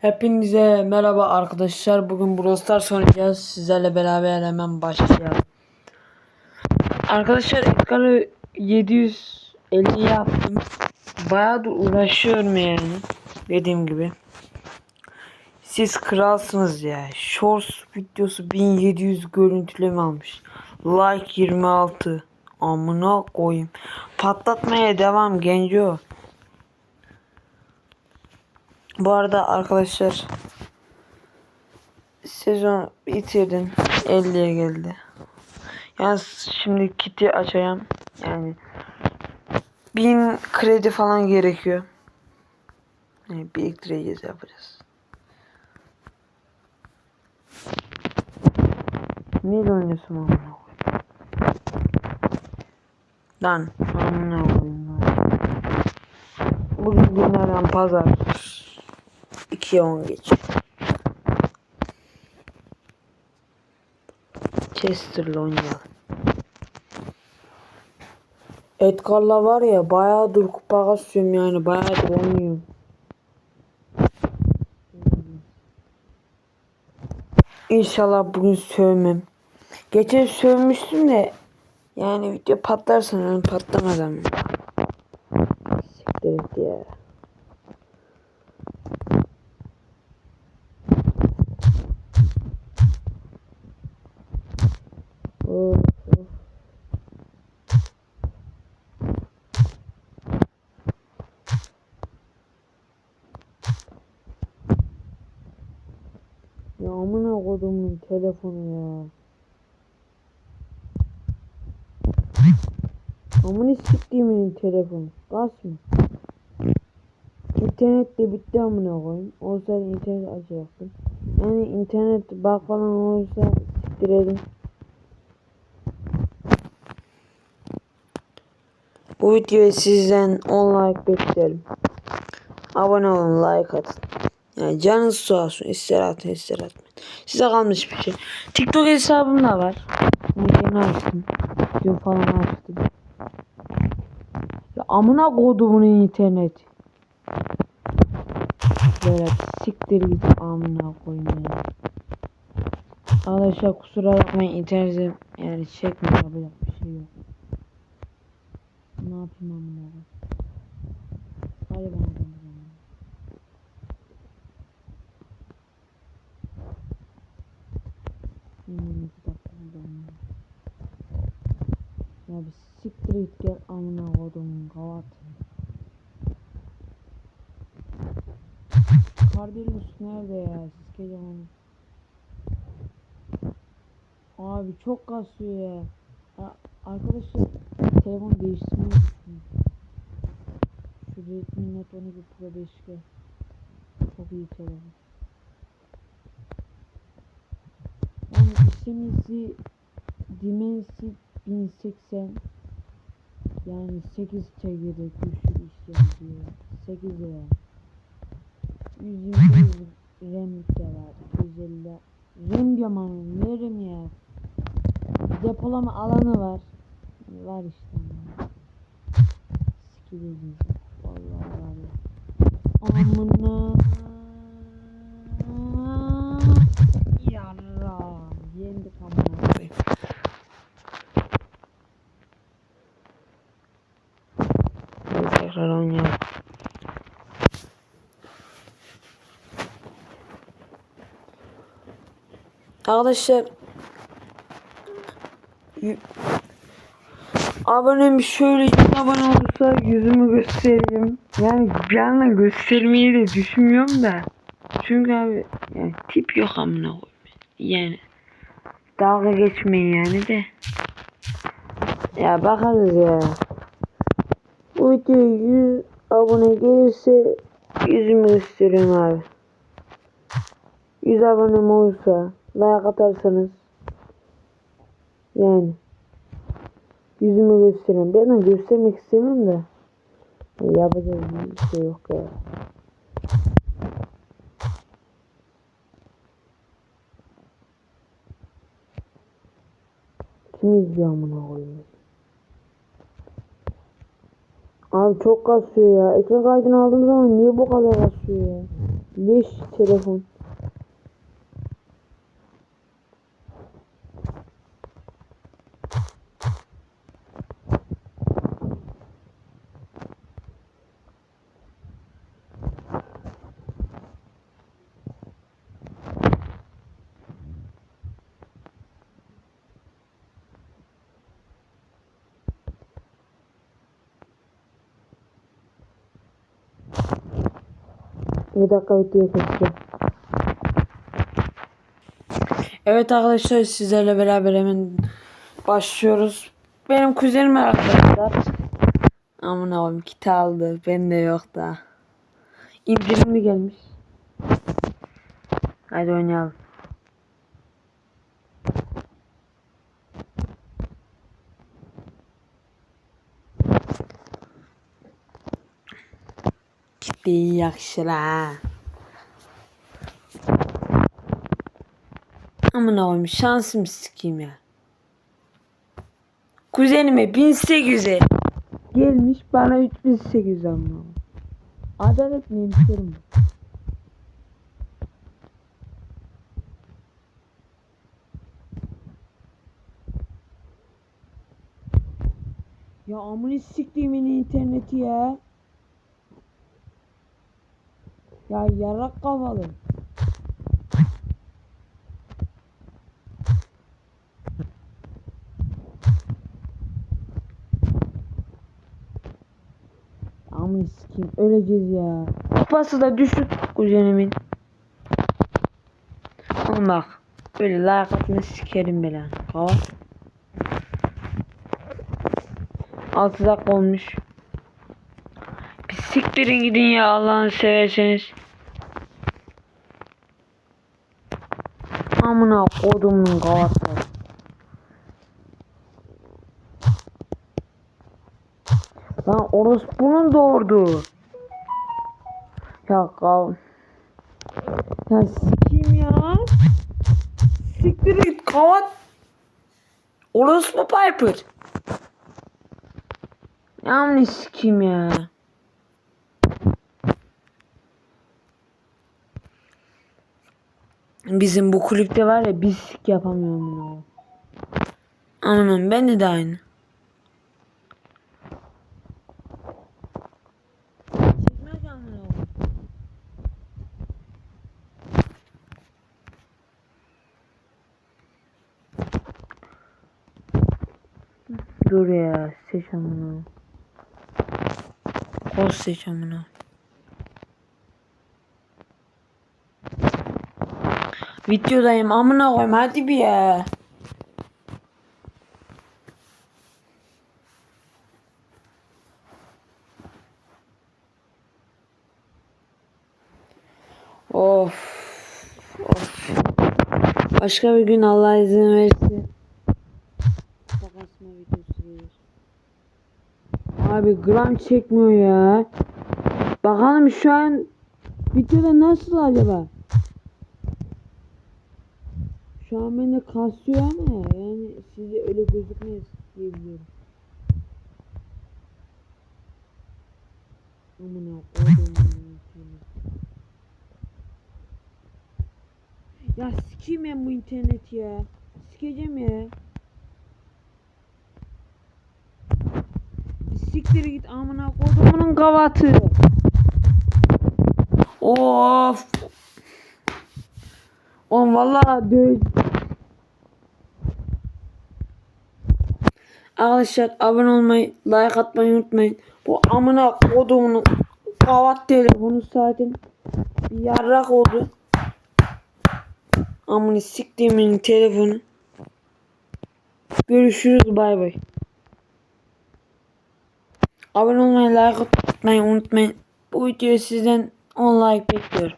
Hepinize merhaba arkadaşlar. Bugün Brawl Stars. Sizlerle beraber hemen başlayalım. Arkadaşlar Edgar'ı 750 yaptım. Bayağı da uğraşıyorum yani. Dediğim gibi. Siz kralsınız ya. Shorts videosu 1700 görüntüleme almış. Like 26. Amına koyayım. Patlatmaya devam genco. Bu arada arkadaşlar sezon bitirdim. 50'ye geldi. Yani şimdi kiti açayım. Yani bin kredi falan gerekiyor. Yani biriktireceğiz yapacağız. Neyle oynuyorsun amına? Lan amına. Bugün günlerden pazar. 2'ye 10 geç. Chester'la oynayalım. Edgar'la var ya bayağıdır kupa kasıyorum yani bayağıdır oynuyorum. İnşallah bugün sövmem. Geçen sövmüştüm de yani video patlarsa yani patlamadan. Siktir ya. Of, of. Ya amına kodumun telefonu ya. Amına siktiğimin telefonu. Gaz mı? İnternet de bitti amına koyayım. Olsaydı internet açacaktım. Yani internet bak falan olursa siktir edin. Bu videoya sizden 10 like beklerim. Abone olun, like atın. Yani canınız sağ olsun. İster atın, ister atmayın. Size kalmış bir şey. TikTok hesabım da var. Bunu açtım. Video falan açtım. Ya amına kodu bunun interneti. Böyle siktir git amına koyayım ya. Arkadaşlar kusura bakmayın internetim yani çekmiyor yapacak bir şey yok. Ne yapayım amına koyayım. Hadi bana döndürün. Hmm, iki dakika dönüyor. Ya bir siktir git gel amına kodumun kavat. Kardelius nerede ya? Sikeceğim onu. Abi çok kasıyor ya. ya arkadaşlar telefon değiştirmeyi düşünüyorum. Şu Redmi Note 12 Pro 5G. Çok iyi telefon. Yani işlemcisi Dimensity 1080 yani 8 çekirdek güçlü işlemci ya. 8 lira. 128 RAM de var. 250 RAM diyorum ne RAM ya? Depolama alanı var. Var işte. Sikileceğiz. Vallahi var ya. Amına. Yarra. Yendik amına koyayım. Hadi tekrar oynayalım. Arkadaşlar abonem şöyle 100 abone olursa yüzümü göstereyim. Yani bir anda göstermeyi de düşünmüyorum da. Çünkü abi yani tip yok amına koyayım. Yani dalga geçmeyin yani de. Ya bakarız ya. Bu video 100 abone gelirse yüzümü gösteriyorum abi. 100 abonem olursa like atarsanız yani yüzümü gösteriyorum. Ben de göstermek da ya yapacak bir şey yok ya. Kim izliyor amına koyayım? Abi çok kasıyor ya. Ekran kaydını aldığım zaman niye bu kadar kasıyor ya? Leş telefon. Bir dakika video keseceğim. Evet arkadaşlar sizlerle beraber hemen başlıyoruz. Benim kuzenim arkadaşlar. Aman abim kit aldı. Bende yok da. İndirimli gelmiş. Hadi oynayalım. İyi yakışır ha. Aman abim şansım sikeyim ya. Kuzenime 1800'e gelmiş bana 3800 ama. Adalet mi hemşerim? Ya amını siktiğimin interneti ya. Ya yarak kafalı. Amını sikeyim öleceğiz ya. Kupası da düşük kuzenimin. Oğlum bak. Böyle like atma sikerim bile. Kavat. 6 dakika olmuş. Siktirin gidin ya Allah'ını severseniz. Amına kodumun kavatları. Lan orospunun doğurdu. Ya kav... Ya sikeyim ya. Siktir git kavat. Orospu Piper. Ya ne sikeyim ya. Bizim bu kulüpte var ya sik yapamıyorum bunu. Anam ben de de aynı. Dur ya seç amına. Kol seç amına. Videodayım amına koyayım hadi bir ya. Of. Of. Başka bir gün Allah izin verirse. Bakasma videosu gelir. Abi gram çekmiyor ya. Bakalım şu an videoda nasıl acaba? Şu an bende kasıyor ama yani size öyle gözükmez diye biliyorum. Amına koydum. Ya sikeyim ben bu interneti ya. Sikeceğim ya. Siktir git amına kodumunun kavatı. Of. Oğlum vallahi dö Arkadaşlar abone olmayı, like atmayı unutmayın. Bu amına kodumunun kavat telefonu zaten yarrak oldu. Amını siktiğimin telefonu. Görüşürüz bay bay. Abone olmayı, like atmayı unutmayın. Bu videoyu sizden 10 like bekliyorum.